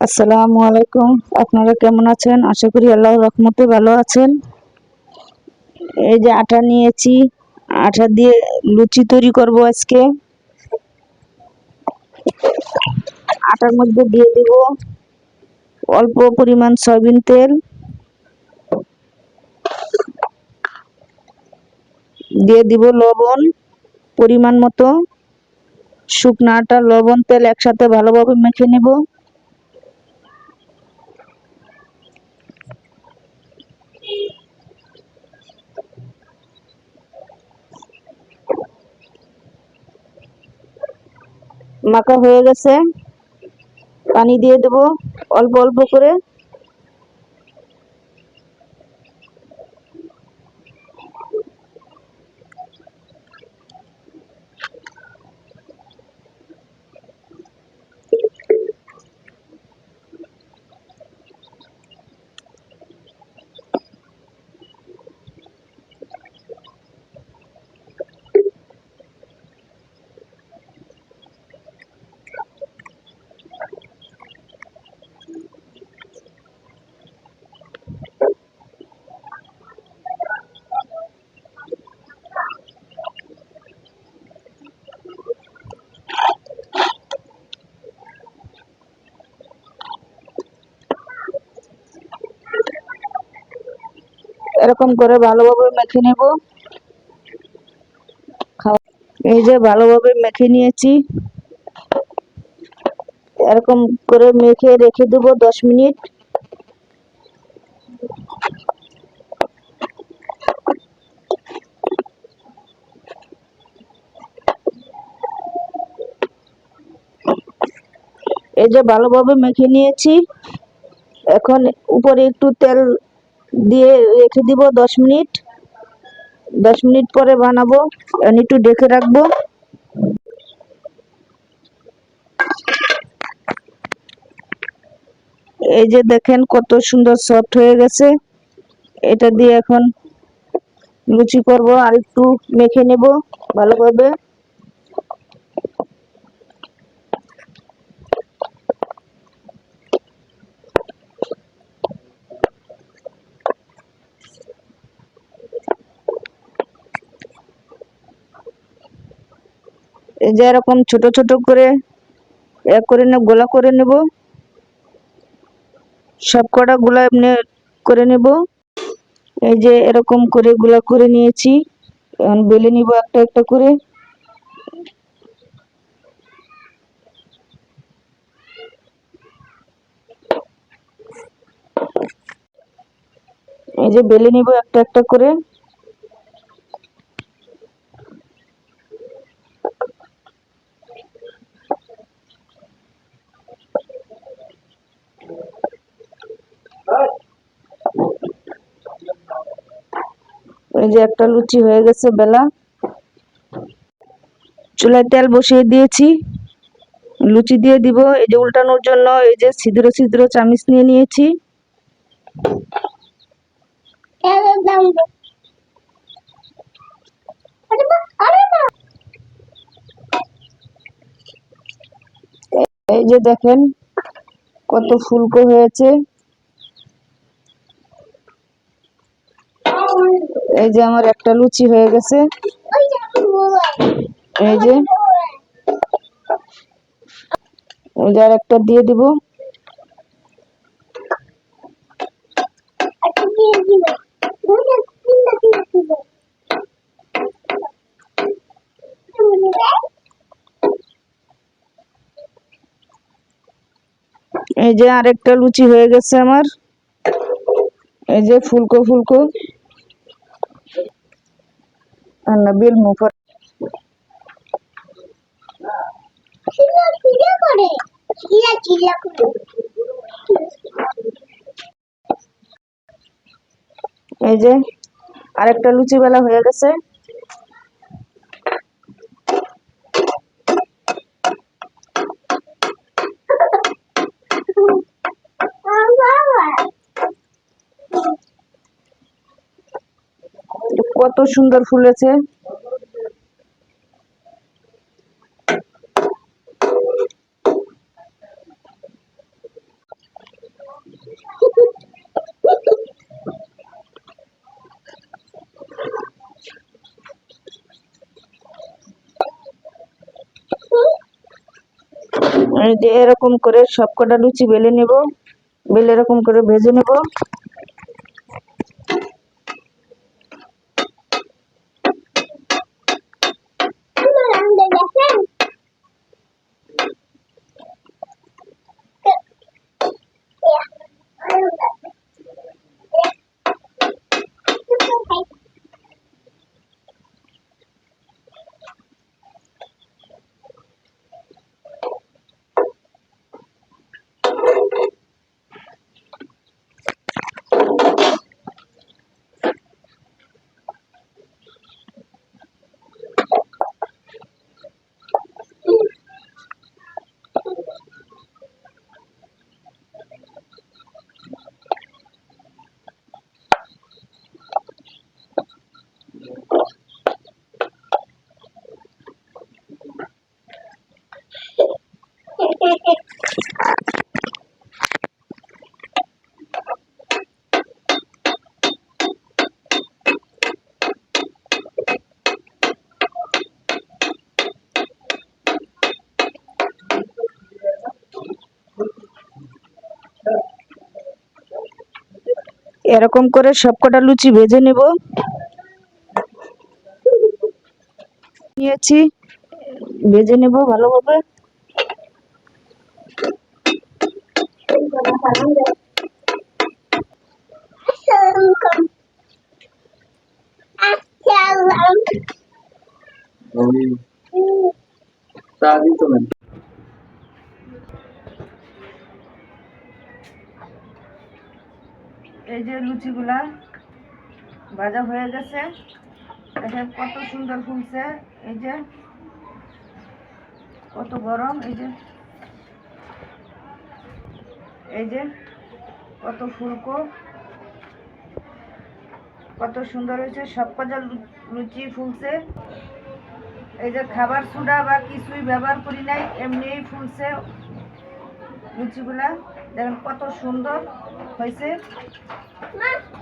আসসালামু আলাইকুম। আপনারা কেমন আছেন? আশা করি আল্লাহ রহমতে ভালো আছেন। এই যে আটা নিয়েছি, আটা দিয়ে লুচি তৈরি করব আজকে। আটার মধ্যে দিয়ে দেব অল্প পরিমাণ সয়াবিন তেল। দিয়ে দিব লবণ, পরিমাণ মতো। শুকনো আটা লবণ, তেল একসাথে ভালোভাবে মেখে নেব। মাখা হয়ে গেছে। পানি দিয়ে দেবো অল্প অল্প করে। এরকম করে ভালোভাবে মেখে নেব। এই যে ভালোভাবে মেখে নিয়েছি। এরকম করে মেখে রেখে দেব দশ মিনিট। এই যে ভালোভাবে মেখে নিয়েছি। এখন উপরে একটু তেল দিয়ে রেখে দিব দশ মিনিট। দশ মিনিট পরে বানাবো। একটু ডেকে রাখব। এই যে দেখেন কত সুন্দর সফট হয়ে গেছে। এটা দিয়ে এখন লুচি করব আর একটু মেখে নেব ভালোভাবে। এই যে এরকম ছোট ছোট করে এক করে নেব, গোলা করে নেব। সব কটা গোলা এমনি করে নেব। এই যে এরকম করে গোলা করে নিয়েছি। এখন বেলে নিব একটা একটা করে। এই যে বেলে নিব একটা একটা করে। এই যে একটা লুচি হয়ে গেছে বেলা। চুলায় তেল বসিয়ে দিয়েছি। লুচি দিয়ে দিব। এই যে উল্টানোর জন্য এই যে ছিদ্র ছিদ্র চামিচ নিয়ে নিয়েছি। এই যে দেখেন, কত ফুলকো হয়েছে। এই যে আমার একটা লুচি হয়ে গেছে। এই যে। আর একটা দিয়ে দিব। এই যে আরেকটা লুচি হয়ে গেছে আমার। এই যে ফুলকো ফুলকো। নাবিল মুফর এই যে আরেকটা লুচি বেলা হয়ে গেছে। কত সুন্দর ফুলেছে এরকম করে সবকটা লুচি বেলে নেব বেলে এরকম করে ভেজে নেব। এরকম করে সবকটা লুচি ভেজে নেব নিয়েছি ভেজে নেব ভালোভাবে Assalamualaikum. Assalam. এই যে লুচিগুলা ভাজা হয়ে গেছে। দেখেন কত সুন্দর ফুলছে। এই যে কত গরম, এই যে এই যে কত ফুলকো, কত সুন্দর হয়েছে। সব কটা লুচি ফুলছে। এই যে খাবার সোডা বা কিছুই ব্যবহার করি নাই, এমনিই ফুলছে লুচিগুলা। দেখেন কত সুন্দর হয়েছে। Batmaz.